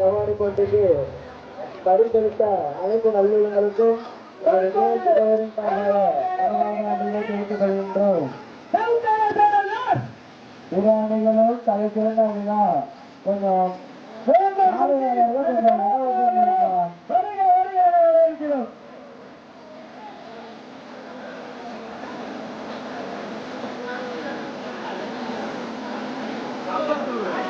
கவாடி போட்டிக்கு கருத்தெடுத்த அனைத்து நல்லுள்ளங்களுக்கும் கேட்டுக் தலை சிறந்த அணிதான் கொஞ்சம் கொஞ்சம் இருக்கிறோம் கமிட்டி கொஞ்சம் கை தட்டுங்கப்பா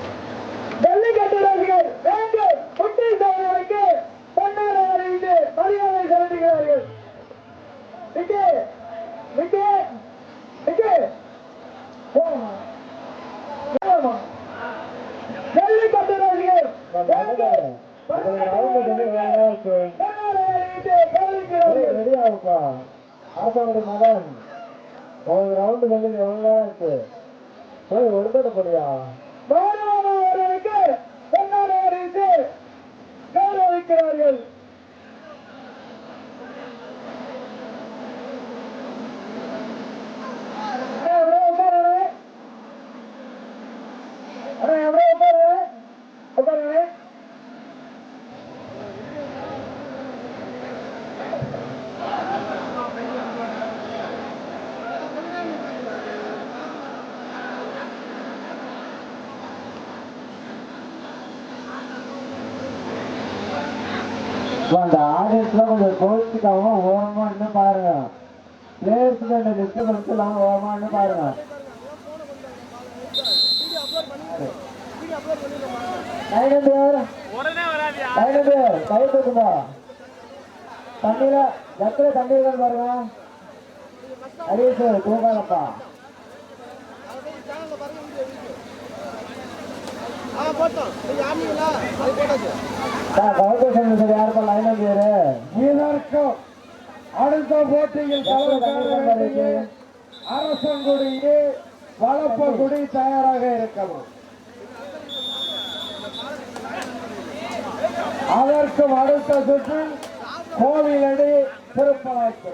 அந்த ஆடியன்ஸ்ல கொஞ்சம் கோச்சுக்காம ஓரமா இன்னும் பாருங்க. பிளேயர்ஸ்க்கு அந்த டிஸ்டர்பன்ஸ் இல்லாம ஓரமா இன்னும் பாருங்க. நைனந்தியார் நைனந்தியார் கை தூக்குமா தண்ணியில ஜத்துல தண்ணி இருக்கான்னு பாருங்க ஹரீஷ் தூக்காதப்பா அடுத்த போட்டியில் அரசங்குடியே வளப்பகுடி தயாராக இருக்கணும் அதற்கும் அடுத்த சுற்றில் கோவிலடி திருப்பலாய்க்கு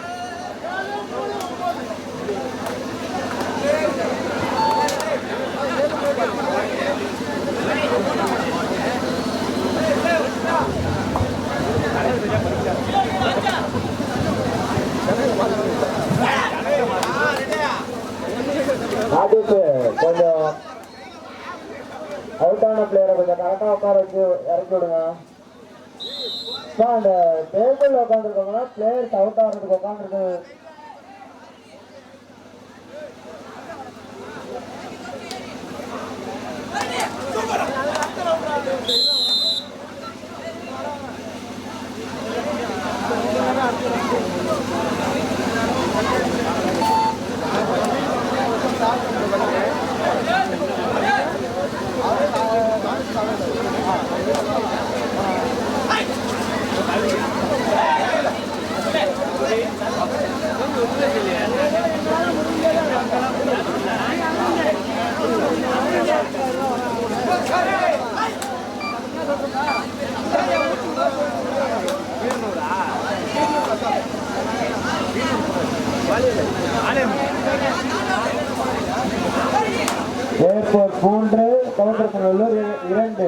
ஆதித்து கொஞ்சம் அவுட் ஆன பிளேயரை கொஞ்சம் கரெக்டாக உட்கார வச்சு இறக்கி விடுங்க. அப்பா, அந்த டேபிள் உட்காந்துருக்கோம்னா பிளேயர்ஸ் அவுட் ஆகிறதுக்கு உட்காந்துருக்கு மூன்று கவுண்டர் இரண்டு.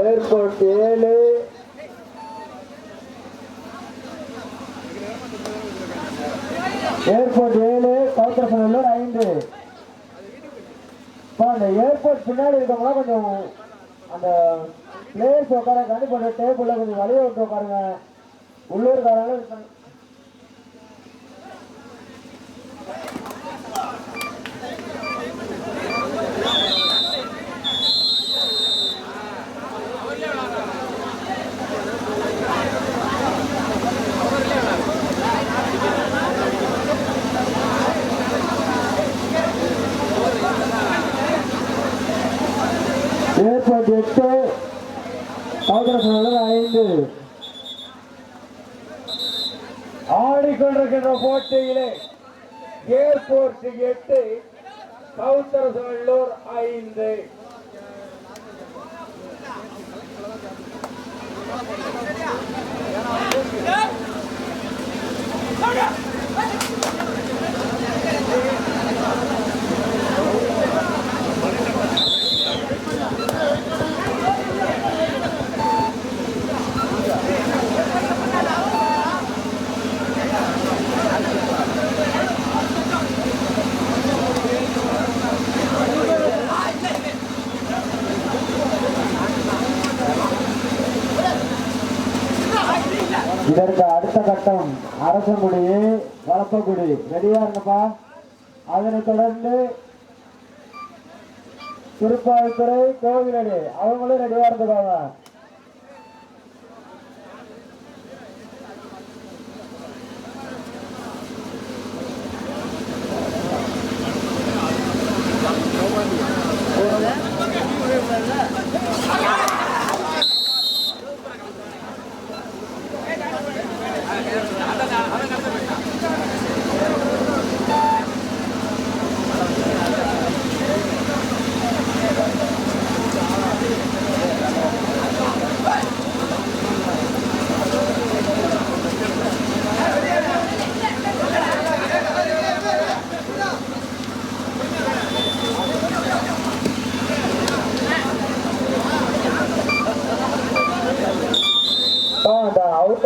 ஏர்போர்ட் ஏழு. ஏர்போர்ட் ஏழு கவுத்தரசனூர் ஐந்து இப்போ அந்த ஏர்போர்ட் பின்னாடி இருக்கவங்களாம் கொஞ்சம் அந்த பிளேயர்ஸ் உட்கார கொஞ்சம் டேபிளில் கொஞ்சம் வழியை விட்டு உட்காருங்க உள்ளூர்காரங்களும் இருக்காங்க எட்டு கவுத்தரசனூர் ஐந்து. ஆடிக்கொண்டிருக்கின்ற போட்டியிலே ஏர்போர்ட் எட்டு கவுத்தரசநல்லூர் ஐந்து. இதற்கு அடுத்த கட்டம் அரசங்குடி வளப்பக்குடி ரெடியா இருங்கப்பா. அதனை தொடர்ந்து திருப்பாய்த்துறை கோவிலடி. அவங்களும் ரெடியா இருந்துக்காங்க.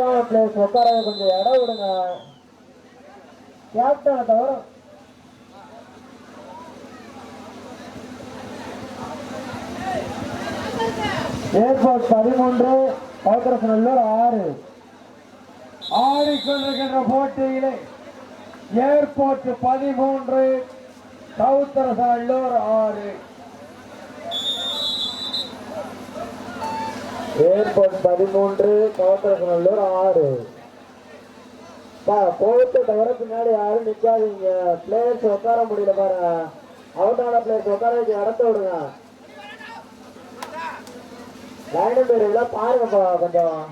அந்த பிளேஸ் உட்கார கொஞ்சம் இடம் விடுங்க. கேப்டனை தவிர. ஏர்போர்ட் பதிமூன்று கவுத்தரசநல்லூர் ஆறு. ஆடிக்கொண்டிருக்கின்ற போட்டியிலே ஏர்போர்ட் பதிமூன்று கவுத்தரசநல்லூர் ஆறு. ஏர்போர்ட் பதிமூன்று கவுத்தரசநல்லூர் ஆறு. கோவத்தை தவிர பின்னாடி யாரும் நிற்காதீங்க பிளேயர்ஸ் உட்கார முடியல பாருங்க அவுட்டான பிளேயர்ஸ் உட்கார வச்சு இடத்த விடுங்க. லைனும் பேர் பாருங்கப்பா கொஞ்சம்.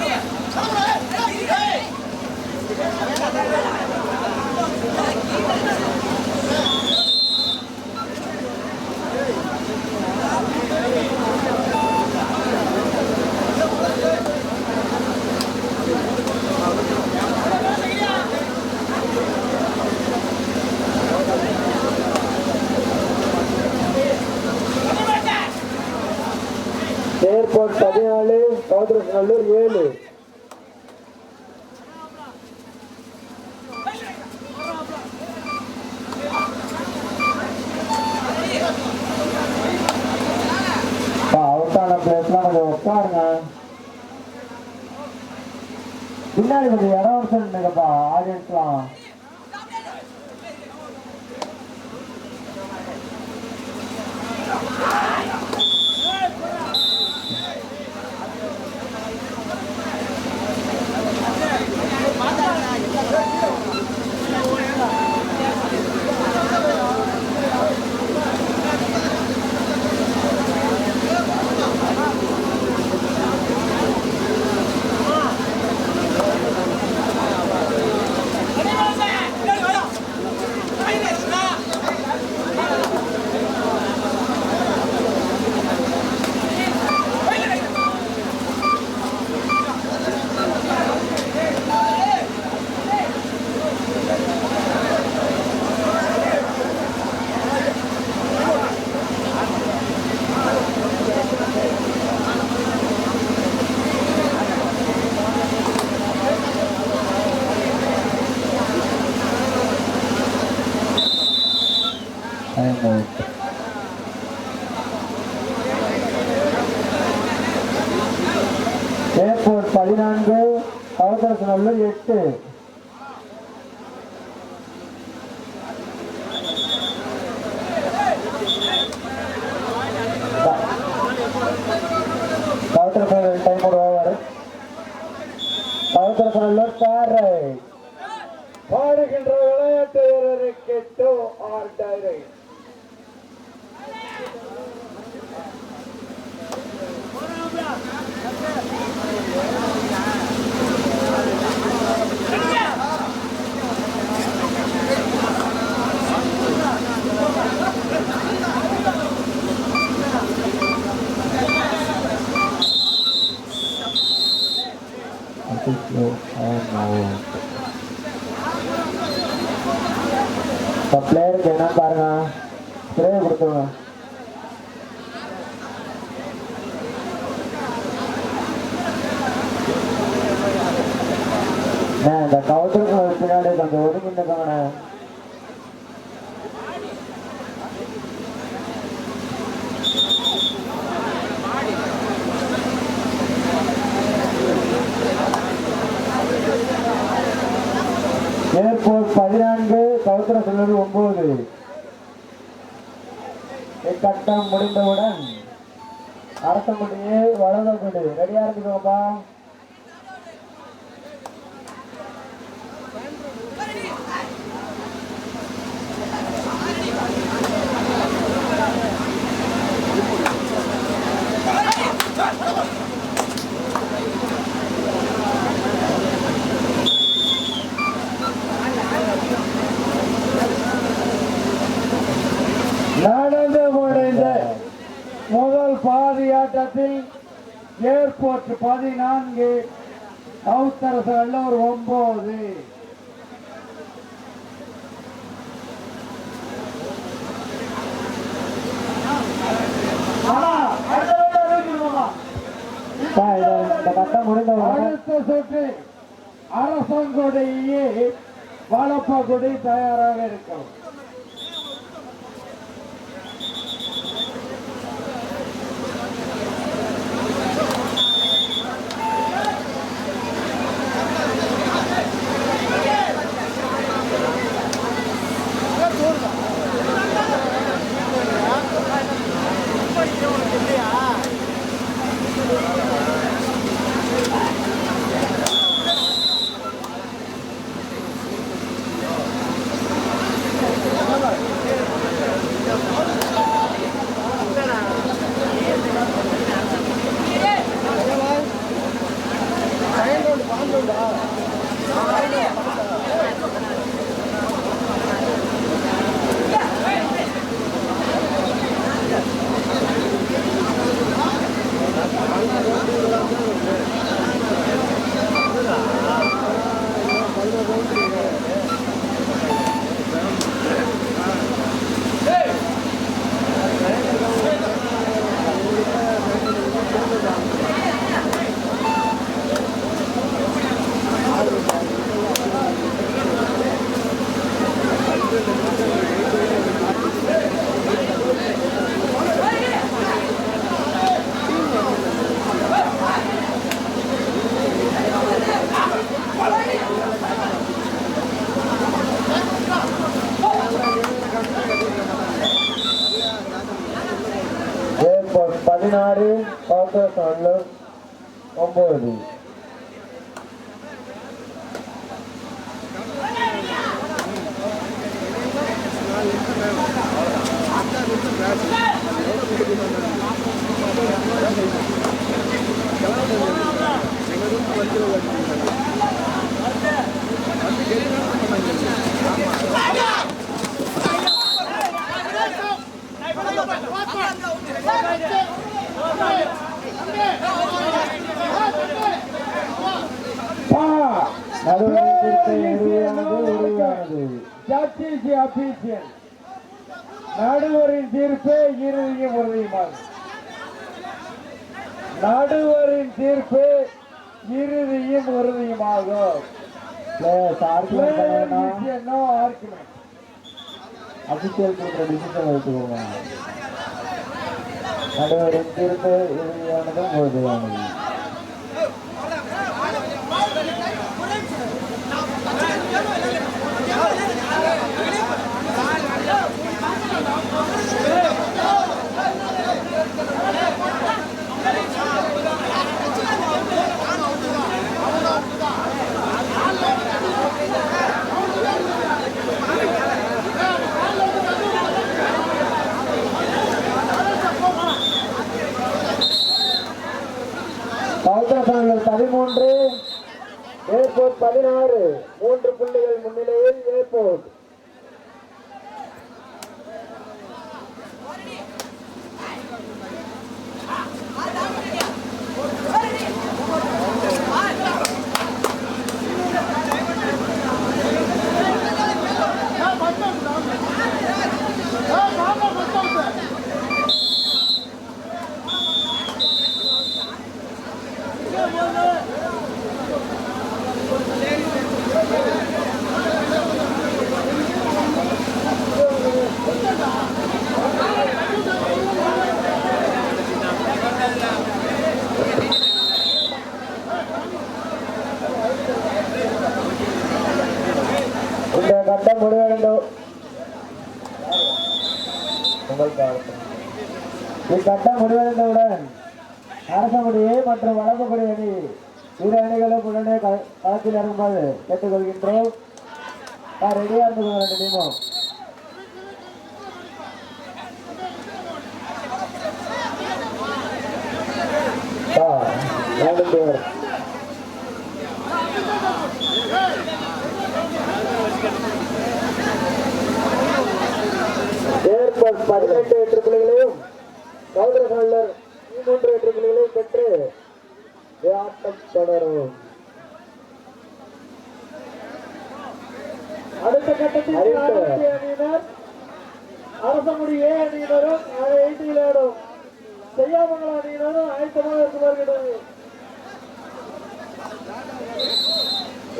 Yeah பதினாலு கவுத்தரசநல்லூர் ஏழு பின்னாடி கொஞ்சம் இடம் சொல்லுங்கப்பா ஆடியன்ஸ்லாம் கவசரசநல்லூர் எட்டு இக்கட்டம் முடிந்தவுடன் அரசங்குடியே வளர்ந்தகுடி ரெடியா இருக்குதுப்பா on முடிந்த முதல் பாதியாட்டத்தில் ஏர்போர்ட் பதினான்கு சவுத்தரசு வெள்ளூர் ஒன்பது. அடுத்த சுற்று அரசங்குடியே வளப்பகுடி தயாராக இருக்கும் நல்லூர் ஒன்பது நடுவருக்கு இறுதியானது ஜஸ்டிஸ் அபிஷியல் நடுவரின் தீர்ப்பே இறுதியும் உறுதியுமாகும் நடுவரின் தீர்ப்பு இறுதியும் உறுதியுமாகும் பிளேயர்ஸ் ஆர்குமெண்ட் பண்ணா அபிஷியல் கொடுக்குற டிசிஷன் எடுத்துக்கோங்க. நடுவரின் தீர்ப்பு இறுதியானதும் உறுதியானது பதிமூன்று ஏர்போர்ட் பதினாறு மூன்று புள்ளிகள் முன்னிலையில் ஏர்போர்ட் இந்த கட்டம் முடிவடைந்தோம் இக்கட்டம் முடிவடைந்தவுடன் அரசமுடி மற்றும் வழக்குப்படி அணி இரு அணிகளும் உடனே கள- களத்தில் இறங்குமாறு கேட்டுக்கொள்கின்றோம் ரெடியா இருந்து ரெண்டு டீமும் பேர். ஏர்போர்ட் பதினெட்டு எட்டு புள்ளிகளையும் கௌதர சோழர் மூன்று எட்டு புள்ளிகளையும் பெற்று ஆட்டம் தொடரும் அடுத்த கட்டத்தில் அணியினர். அரசமுடி ஏ அணியினரும் எயிட்டு விளையாடும். செய்யாமங்கல அணியினரும் ஆயத்தமாக இருக்குமாறு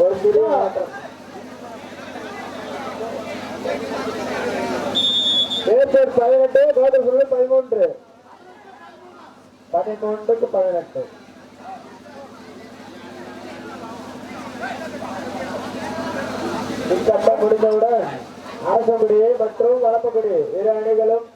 ஒரு ஏர்போர்ட் பதினெட்டு சோழர் பதிமூன்று. பதிமூன்றுக்கு பதினெட்டு. இக்கட்டம் முடிந்தவுடன் அரசங்குடி மற்றும் வளப்பக்குடி இரு அணிகளும்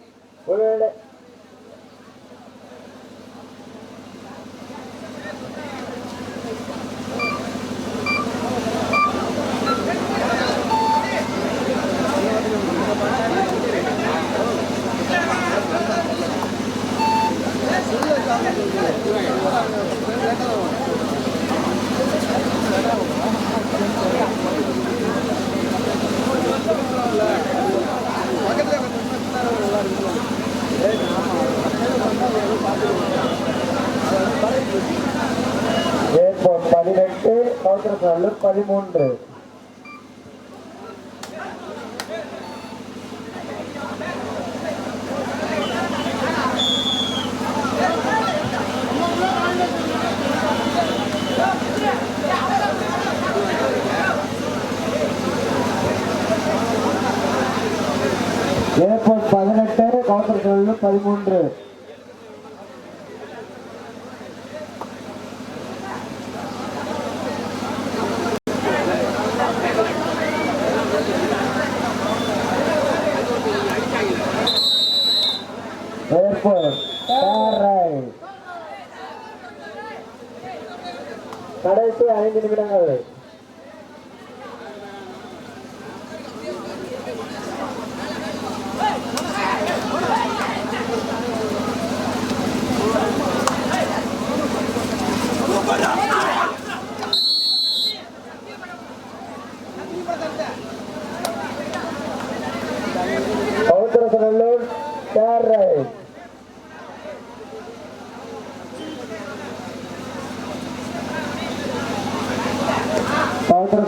Thank you. பதினெட்டு கவுத்தரசாலூர் பதிமூன்று. ஏர்போர்ட் பதினெட்டு கவுண்டர் பதிமூன்று. അടുത്തതാണ് ഇതിന് വിടാനുള്ളത്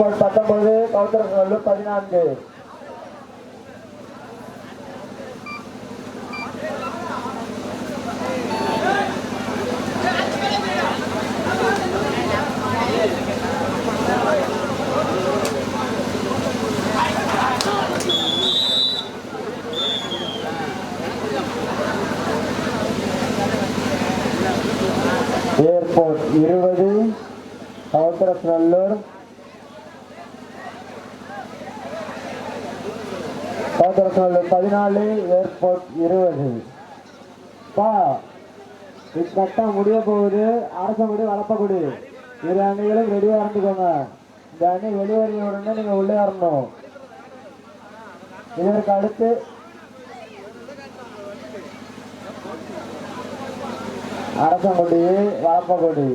ஏர்போர்ட் பத்தொன்பது கவுத்தரசநல்லூர் பதினான்கு ஏர்போர்ட் இருபது கவுத்தரசநல்லூர் நம்பர் பதினாலு ஏர்போர்ட் இருபது. பா இக்கட்டம் முடிய போகுது. அரசங்குடி வளர்ப்பக்குடி இரு அணிகளும் ரெடியா இருந்துக்கோங்க. இந்த அணி வெளிவரிய உடனே நீங்க உள்ளே வரணும். இதற்கு அடுத்து அரசங்குடி வளப்பக்குடி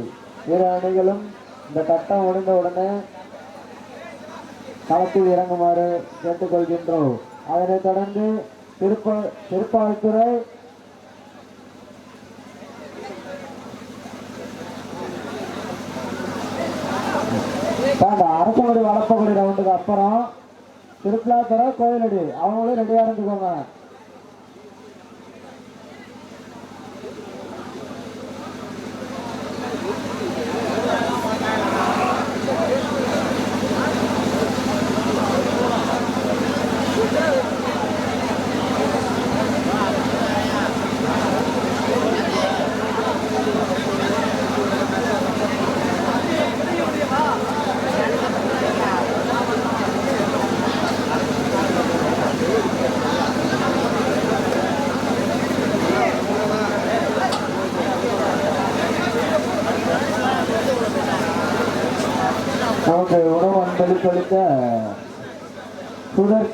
இரு அணிகளும் இந்த கட்டம் முடிந்த உடனே களத்தில் இறங்குமாறு கேட்டுக்கொள்கின்றோம். அதனைத் தொடர்ந்து திருப்ப திருப்பால்துறை அந்த அரசங்குடி வளப்பக்குடி ரவுண்டுக்கு அப்புறம் திருப்பிலாத்துறை கோயிலடி. அவங்களும் ரெடியா இருந்துக்கோங்க.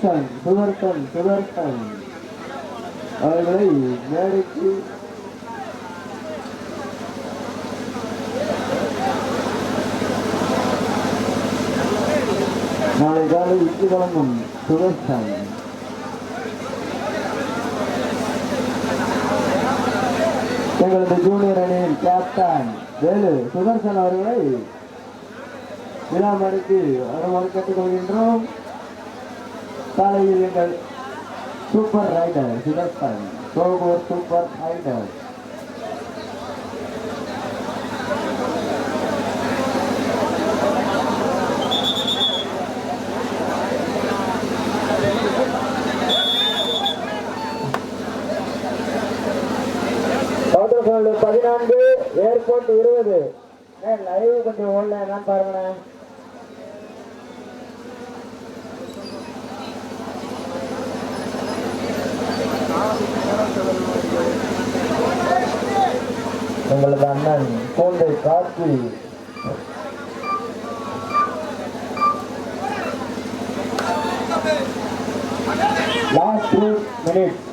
சுதர்சன் சுதர்சன் சுதர்சன். அவர்களை மேடைக்கு நாளை காலை விட்டு வழங்கும் சுதர்சன். எங்களது ஜூனியர் அணியின் கேப்டன் வேலு சுதர்சன் அவர்களை விழாமடைக்கு வருமாறு கேட்டுக்கொள்கின்றோம் காலையில் எங்கள் சூப்பர் ரைடர் சுதர்சன் சோகோர் சூப்பர் ரைடர் பதினான்கு ஏர்போர்ட் இருபது. லைவ் கொஞ்சம் ஓடல என்னன்னு பாருங்களேன். எங்களது அண்ணன் கோண்டை காத்து லாஸ்ட் த்ரீ மினிட்ஸ்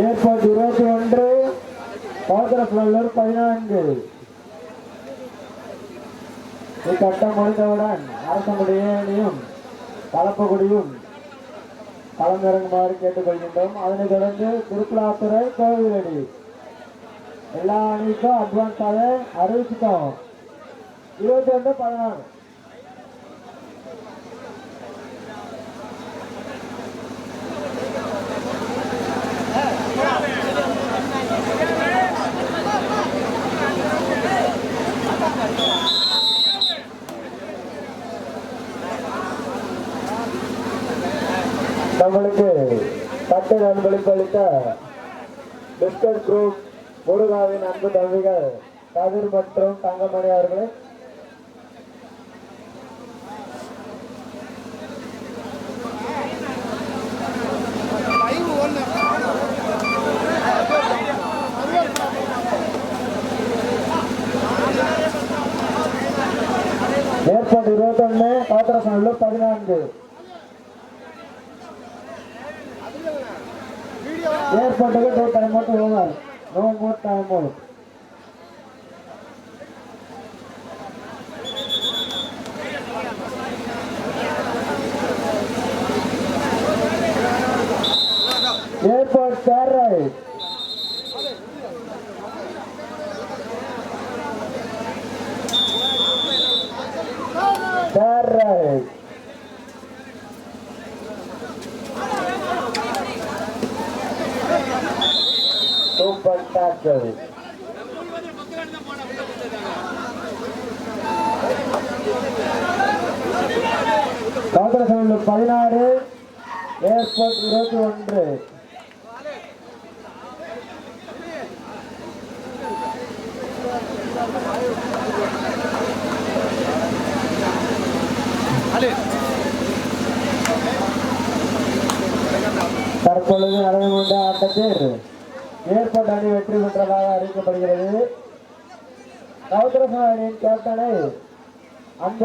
ஏர்போர்ட் இருபத்தி ஒன்று கோத்திரப்பள்ளூர் பதினான்கு. இக்கட்டம் முடிந்தவுடன் அரசனுடைய அணியும் கலப்பகுடியும் கலந்திறங்குமாறு கேட்டுக்கொள்கின்றோம். அதனைத் தொடர்ந்து திருப்புலாத்துறை கோவிலடி. எல்லா அணிக்கும் அட்வான்ஸாக அறிவிச்சுட்டோம். இருபத்தி ரெண்டு பதினாறு. நம்மளுக்கு பட்டு அன்பளிப்பு அளித்த பிஸ்கட் குரூப் முருகாவின் அன்பு தம்பிகள் கதிர் மற்றும் தங்கமணி அவர்களே. ஏற்பாடு இருபத்தொன்னு பாத்திரசனூர் பதினான்கு. ஏற்பாட்டுக்கு two time out over no more time out airport there right there right super பதினாறு ஏர்போர்ட் இருபத்தி ஒன்று. தற்பொழுது நடந்து கொண்ட ஆட்டத்தில் கேப்டனை அன்பு